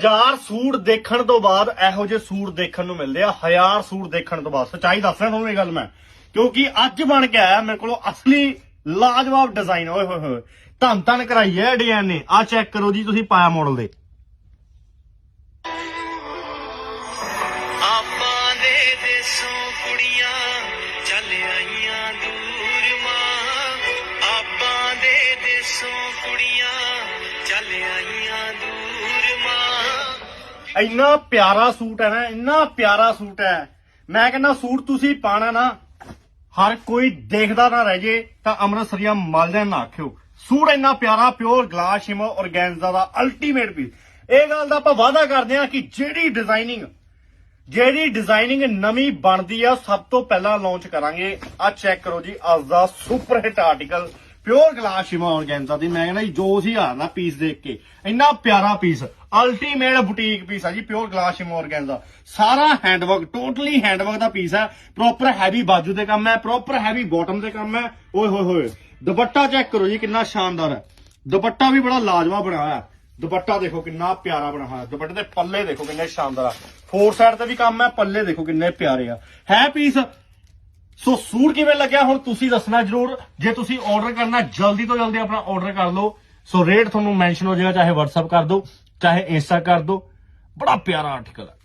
ਹਜ਼ਾਰ ਸੂਟ ਦੇਖਣ ਤੋਂ ਬਾਅਦ ਇਹੋ ਜਿਹੇ ਸੂਟ ਦੇਖਣ ਨੂੰ ਮਿਲਦੇ ਆ। ਹਜ਼ਾਰ ਸੂਟ ਦੇਖਣ ਤੋਂ ਬਾਅਦ। ਸੱਚਾਈ ਦੱਸ ਰਿਹਾ ਤੁਹਾਨੂੰ ਇਹ ਗੱਲ ਮੈਂ। ਕਿਉਂਕਿ ਅੱਜ ਬਣ ਕੇ ਆਇਆ ਮੇਰੇ ਕੋਲ ਅਸਲੀ ਲਾਜਵਾਬ ਡਿਜ਼ਾਈਨ ਓਏ ਹੋਏ ਹੋਏ। ਧੰਨ ਧੰਨ ਕਰਾਈ ਹੈ ਡਿਜ਼ਾਈਨ ਨੇ। ਆ ਚੈੱਕ ਕਰੋ ਜੀ, ਤੁਸੀਂ ਪਾਇਆ ਮਾਡਲ ਦੇ। ਆਪਾਂ ਦੇ ਦੇਸੋਂ ਕੁੜੀਆਂ ਚੱਲ ਆਈਆਂ ਦੂਰ ਮਾਂ। ਆਪਾਂ ਦੇ ਦੇਸੋਂ ਕੁੜੀਆਂ ਚੱਲ ਆਈਆਂ ਇੰਨਾ ਪਿਆਰਾ ਸੂਟ ਹੈ ਨਾ, ਇੰਨਾ ਪਿਆਰਾ ਸੂਟ ਹੈ। ਮੈਂ ਕਹਿੰਦਾ, ਸੂਟ ਤੁਸੀਂ ਪਾਣਾ ਨਾ, ਹਰ ਕੋਈ ਦੇਖਦਾ ਨਾ ਰਹਿ ਜੇ, ਤਾਂ ਅੰਮ੍ਰਿਤਸਰੀਆ ਮਲ ਨਾ ਆਖਿਓ। ਸੂਟ ਇੰਨਾ ਪਿਆਰਾ ਪਿਓਰ ਗਲਾਸ ਸ਼ਿਮਰ ਔਰਗੈਂਜ਼ਾ ਦਾ ਅਲਟੀਮੇਟ ਪੀਸ ਇਹ ਗੱਲ ਦਾ ਆਪਾਂ ਵਾਅਦਾ ਕਰਦੇ ਹਾਂ ਕਿ ਜਿਹੜੀ ਡਿਜ਼ਾਈਨਿੰਗ ਜਿਹੜੀ ਡਿਜ਼ਾਈਨਿੰਗ ਨਵੀਂ ਬਣਦੀ ਆ, ਸਭ ਤੋਂ ਪਹਿਲਾਂ ਲਾਂਚ ਕਰਾਂਗੇ। ਆ ਚੈੱਕ ਕਰੋ ਜੀ, ਅੱਜ ਦਾ super hit article pure glass shimmer organza ਦੀ ਮੈਂ ਕਹਿੰਦਾ ਜੀ ਜੋ ਸੀ ਆ ਨਾ ਪੀਸ ਦੇਖ ਕੇ। ਇੰਨਾ ਪਿਆਰਾ ਪੀਸ ਅਲਟੀਮੇਟ ਬੁਟੀਕ ਪੀਸ ਆ ਜੀ ਪਿਓਰ ਗਲਾਸ ਸ਼ਿਮਾ ਔਰਗੈਂਜ਼ਾ ਸਾਰਾ ਹੈਂਡਵਰਕ ਟੋਟਲੀ ਹੈਂਡਵਰਕ ਦਾ ਪੀਸ ਹੈ ਪ੍ਰੋਪਰ ਹੈਵੀ ਬਾਜੂ ਦੇ ਕੰਮ ਹੈ ਪ੍ਰੋਪਰ ਹੈਵੀ ਬਾਟਮ ਦੇ ਕੰਮ ਹੈ। ਓਏ ਹੋਏ ਹੋਏ, ਦੁਪੱਟਾ ਚੈੱਕ ਕਰੋ ਜੀ, ਕਿੰਨਾ ਸ਼ਾਨਦਾਰ ਹੈ। ਦੁਪੱਟਾ ਵੀ ਬੜਾ ਲਾਜਵਾ ਬਣਾਇਆ ਹੋਇਆ। ਦੁਪੱਟਾ ਦੇਖੋ ਕਿੰਨਾ ਪਿਆਰਾ ਬਣਾ ਹੋਇਆ। ਦੁਪੱਟੇ ਦੇ ਪੱਲੇ ਦੇਖੋ ਕਿੰਨੇ ਸ਼ਾਨਦਾਰ ਆ। ਫੋਰ ਸਾਈਡ ਤੇ ਵੀ ਕੰਮ ਹੈ, ਪੱਲੇ ਦੇਖੋ ਕਿੰਨੇ ਪਿਆਰੇ ਆ। ਹੈ ਪੀਸ ਸੋ ਸੂਟ ਕਿਵੇਂ ਲੱਗਿਆ ਹੁਣ ਤੁਸੀਂ ਦੱਸਣਾ ਜਰੂਰ। ਜੇ ਤੁਸੀਂ ਆਰਡਰ ਕਰਨਾ, ਜਲਦੀ ਤੋਂ ਜਲਦੀ ਆਪਣਾ ਆਰਡਰ ਕਰ ਲਓ। ਸੋ ਰੇਟ ਤੁਹਾਨੂੰ ਮੈਂਸ਼ਨ ਹੋ ਜਾਏਗਾ, ਚਾਹੇ WhatsApp ਕਰ ਦਿਓ, ਚਾਹੇ ਇੰਸਟਾ ਕਰ ਦਿਓ। ਬੜਾ ਪਿਆਰਾ ਆਰਟੀਕਲ ਹੈ।